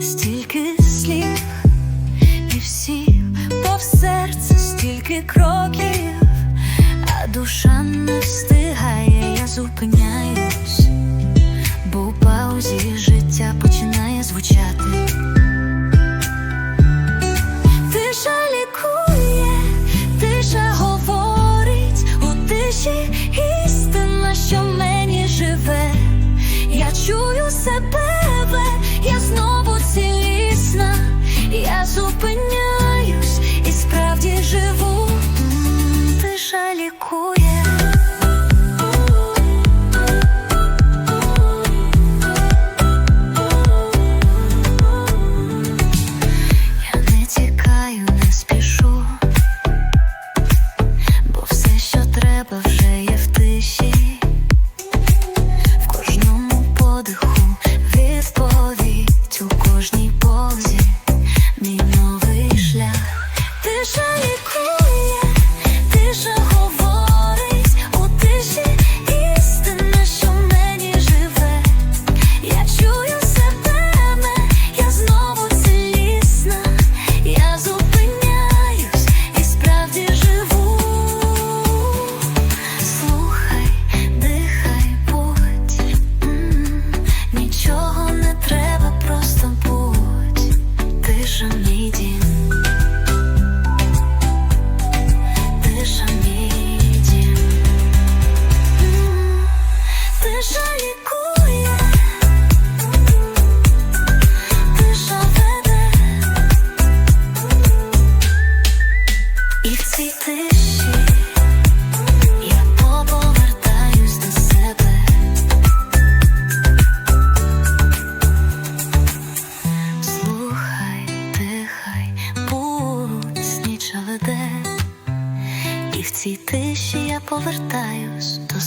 стільки слів, і всі повсерце, стільки кроків, а душа не встигає, я зупиняюсь, бо у паузі життя починає звучати. Тиша лікує, тиша говорить у тиші істина, що мені живе, я чую себе. торжество. цій тиші я повертаюсь до.